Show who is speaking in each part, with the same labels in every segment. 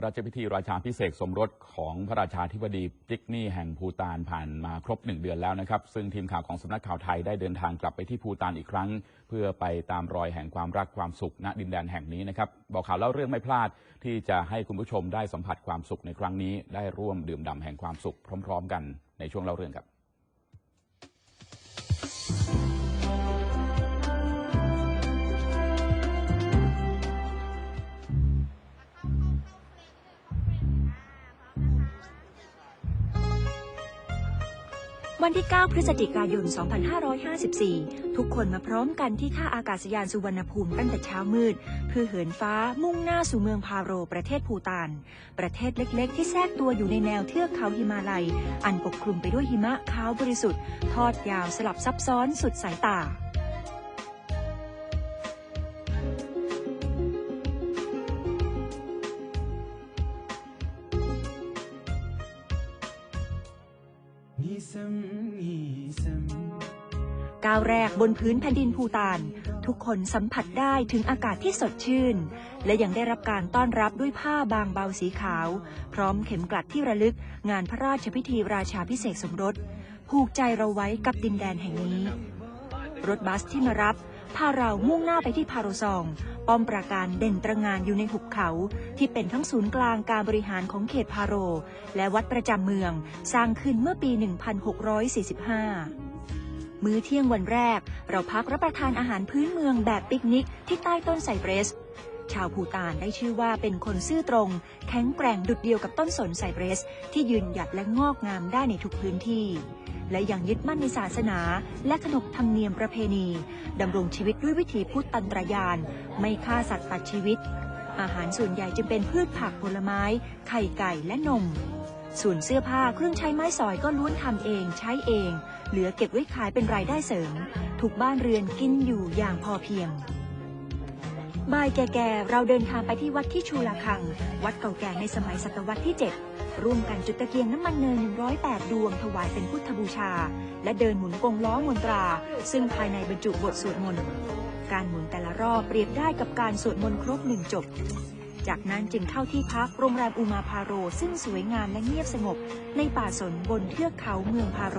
Speaker 1: ระราชพิธีราชาพิเศษสมรสของพระราชาธิบดีจิกนี่แห่งภูตานผ่านมาครบหนึ่งเดือนแล้วนะครับ ซึ่งทีมข่าวของสำนักข่าวไทยได้เดินทางกลับไปที่ภูตานอีกครั้ง เพื่อไปตามรอยแห่งความรักความสุขณดินแดนแห่งนี้นะครับ บอกข่าวเล่าเรื่องไม่พลาดที่จะให้คุณผู้ชมได้สัมผัสความสุขในครั้งนี้ ได้ร่วมดื่มด่ำแห่งความสุขพร้อม ๆ กันในช่วงเล่าเรื่องครับ
Speaker 2: วันที่ 9 พฤศจิกายน 2554 ทุกคนมาพร้อมกันที่ท่าอากาศยานสุวรรณภูมิตั้งแต่เช้ามืด เพื่อเหินฟ้ามุ่งหน้าสู่เมืองพาโร ประเทศภูตาน ประเทศเล็กๆ ที่แทรกตัวอยู่ในแนวเทือกเขาหิมาลัย อันปกคลุมไปด้วยหิมะขาวบริสุทธิ์ ทอดยาวสลับซับซ้อนสุดสายตา ก้าวแรกบนพื้นแผ่นดินภูตาน ทุกคนสัมผัสได้ถึงอากาศที่สดชื่น และยังได้รับการต้อนรับด้วยผ้าบางเบาสีขาว พร้อมเข็มกลัดที่ระลึกงานพระราชพิธีราชาพิเศษสมรส ผูกใจเราไว้กับดินแดนแห่งนี้ รถบัสที่มารับพาเรามุ่งหน้าไปที่พาโรซอง ป้อมปราการเด่นตระงานอยู่ในหุบเขา ที่เป็นทั้งศูนย์กลางการบริหารของเขตพาโร และวัดประจำเมือง สร้างขึ้นเมื่อปี 1645มื้อเที่ยงวันแรก เราพักรับประทานอาหารพื้นเมืองแบบปิกนิกที่ใต้ต้นไซเปรส ชาวภูตานได้ชื่อว่าเป็นคนซื่อตรง แข็งแกร่งดุดเดียวกับต้นสนไซเปรส ที่ยืนหยัดและงอกงามได้ในทุกพื้นที่ และยังยึดมั่นในศาสนา และขนบธรรมเนียมประเพณีดำรงชีวิตด้วยวิถีพุทธตันตรยาน ไม่ฆ่าสัตว์ตัดชีวิต อาหารส่วนใหญ่จึงเป็นพืชผักผลไม้ ไข่ไก่และนม ส่วนเสื้อผ้าเครื่องใช้ไม้สอยก็ล้วนทำเองใช้เอง เหลือเก็บไว้ขายเป็นรายได้เสริมทุกบ้านเรือนกินอยู่อย่างพอเพียงบ่ายแก่ๆเราเดินทางไปที่วัดที่ชูลาคัง วัดเก่าแก่ในสมัยศตวรรษที่ 7 ร่วมกันจุดตะเกียงน้ำมันเนย108 ดวงถวายเป็นพุทธบูชา และเดินหมุนกงล้อมนตรา ซึ่งภายในบรรจุบทสวดมนต์ การหมุนแต่ละรอบเปรียบได้กับการสวดมนต์ครบหนึ่งจบ จากนั้นจึงเข้าที่พักโรงแรมอุมาพาโร ซึ่งสวยงามและเงียบสงบ ในป่าสนบนเทือกเขาเมืองพาโร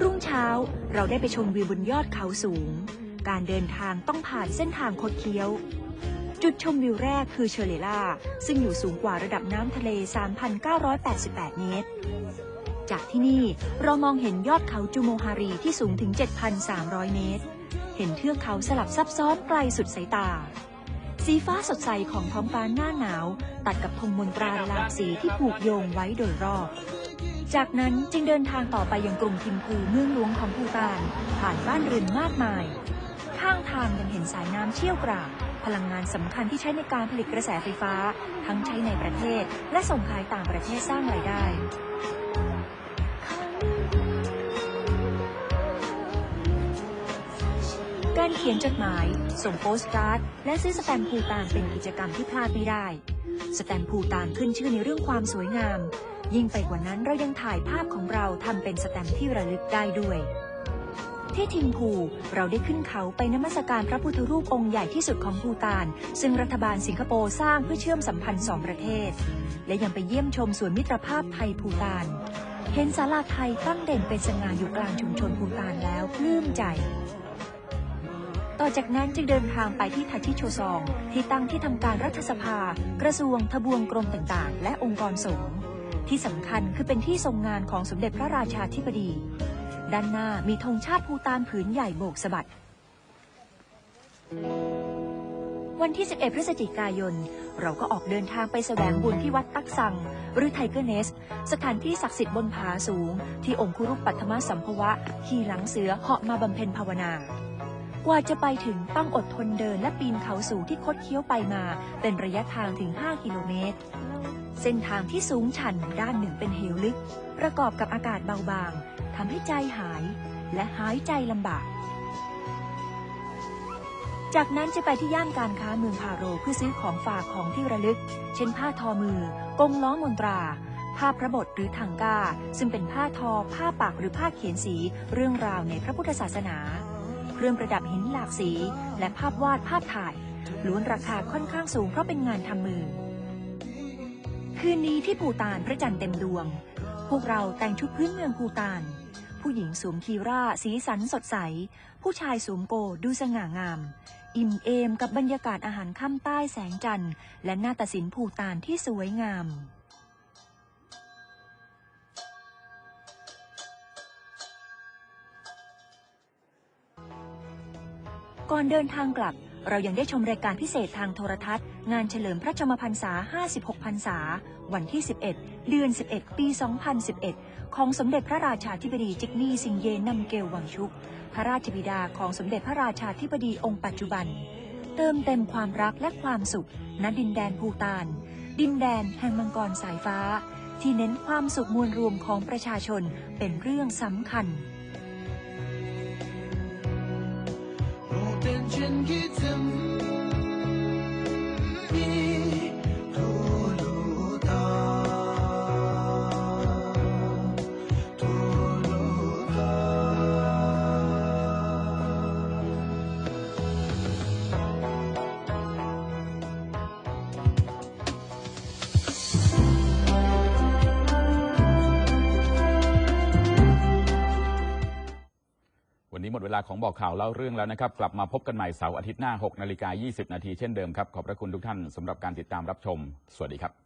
Speaker 2: รุ่งเช้าเราได้ไปชมวิวบนยอดเขาสูง การเดินทางต้องผ่านเส้นทางคดเคี้ยว จุดชมวิวแรกคือเชอร์เลล่า ซึ่งอยู่สูงกว่าระดับน้ำทะเล 3,988 เมตร จากที่นี่เรามองเห็นยอดเขาจูโมฮารีที่สูงถึง 7,300 เมตร เห็นเทือกเขาสลับซับซ้อนไกลสุดสายตา สีฟ้าสดใสของท้องฟ้าหน้าหนาว ตัดกับธงมนตราหลากสีที่ผูกโยงไว้โดยรอบจากนั้นจึงเดินทางต่อไปยังกรุงทิมพูเมืองหลวงของภูตานผ่านบ้านเรือนมากมาย ข้างทางยังเห็นสายน้ำเชี่ยวกราก พลังงานสำคัญที่ใช้ในการผลิตกระแสไฟฟ้า ทั้งใช้ในประเทศ และส่งขายต่างประเทศสร้างรายได้ การเขียนจดหมาย ส่งโปสการ์ด และซื้อสแตมป์ภูตานเป็นกิจกรรมที่พลาดไม่ได้ สแตมป์ภูตานขึ้นชื่อในเรื่องความสวยงาม ยิ่งไปกว่านั้นเรายังถ่ายภาพของเราทำเป็นสแตมป์ที่ระลึกได้ด้วย ที่ทิมพู เราได้ขึ้นเขาไปนมัสการพระพุทธรูปองค์ใหญ่ที่สุดของภูตาน ซึ่งรัฐบาลสิงคโปร์สร้างเพื่อเชื่อมสัมพันธ์สองประเทศ และยังไปเยี่ยมชมสวนมิตรภาพไทยภูตาน เห็นศาลาไทยตั้งเด่นเป็นสง่าอยู่กลางชุมชนภูตานแล้วปลื้มใจต่อจากนั้นจึงเดินทางไปที่ทาชิโชซอง ที่ตั้งที่ทำการรัฐสภา กระทรวงทบวงกรมต่างๆ และองค์กรสงฆ์ที่สำคัญคือเป็นที่ทรงงานของสมเด็จพระราชาธิบดี ด้านหน้ามีธงชาติภูตานผืนใหญ่โบกสะบัด วันที่ 11 พฤศจิกายน เราก็ออกเดินทางไปแสวงบุญที่วัดตักซัง หรือไทเกอร์เนส สถานที่ศักดิ์สิทธิ์บนผาสูง ที่องคุรุปปัทมสัมภวะ ขี่หลังเสือเหาะมาบำเพ็ญภาวนา กว่าจะไปถึงต้องอดทนเดินและปีนเขาสูงที่คดเคี้ยวไปมา เป็นระยะทางถึง 5 กิโลเมตร เส้นทางที่สูงชันด้านหนึ่งเป็นเหวลึก ประกอบกับอากาศเบาบาง ทำให้ใจหายและหายใจลำบาก จากนั้นจะไปที่ย่านการค้าเมืองพาโรเพื่อซื้อของฝากของที่ระลึก เช่นผ้าทอมือ กงล้อมนตรา ผ้าพระบทหรือทังกา ซึ่งเป็นผ้าทอ ผ้าปักหรือผ้าเขียนสีเรื่องราวในพระพุทธศาสนา เครื่องประดับหินหลากสี และภาพวาดภาพถ่ายล้วนราคาค่อนข้างสูงเพราะเป็นงานทำมือ คืนนี้ที่ภูตานพระจันทร์เต็มดวง พวกเราแต่งชุดพื้นเมืองภูตาน ผู้หญิงสวมคีร่าสีสันสดใส ผู้ชายสวมโกดูสง่างาม อิ่มเอมกับบรรยากาศอาหารค่ำใต้แสงจันทร์ และหน้าฏศิลป์ภูตานที่สวยงามก่อนเดินทางกลับ เรายังได้ชมรายการพิเศษทางโทรทัศน์ งานเฉลิมพระชมพรรษา 56 พรรษา วันที่ 11 เดือน 11 ปี 2011 ของสมเด็จพระราชาธิบดีจิกมี่ซิงเยนัมเกลวังชุก พระราชบิดาของสมเด็จพระราชาธิบดีองค์ปัจจุบัน เติมเต็มความรักและความสุขณดินแดนภูตาน ดินแดนแห่งมังกรสายฟ้า ที่เน้นความสุขมวลรวมของประชาชนเป็นเรื่องสำคัญ
Speaker 1: เมดเวลาของบอกข่าวเล่าเรื่องแล้วนะครับ กลับมาพบกันใหม่เสาร์อาทิตย์หน้า6นาฬิกา20 นาทีเช่นเดิมครับ ขอบพระคุณทุกท่านสำหรับการติดตามรับชม สวัสดีครับ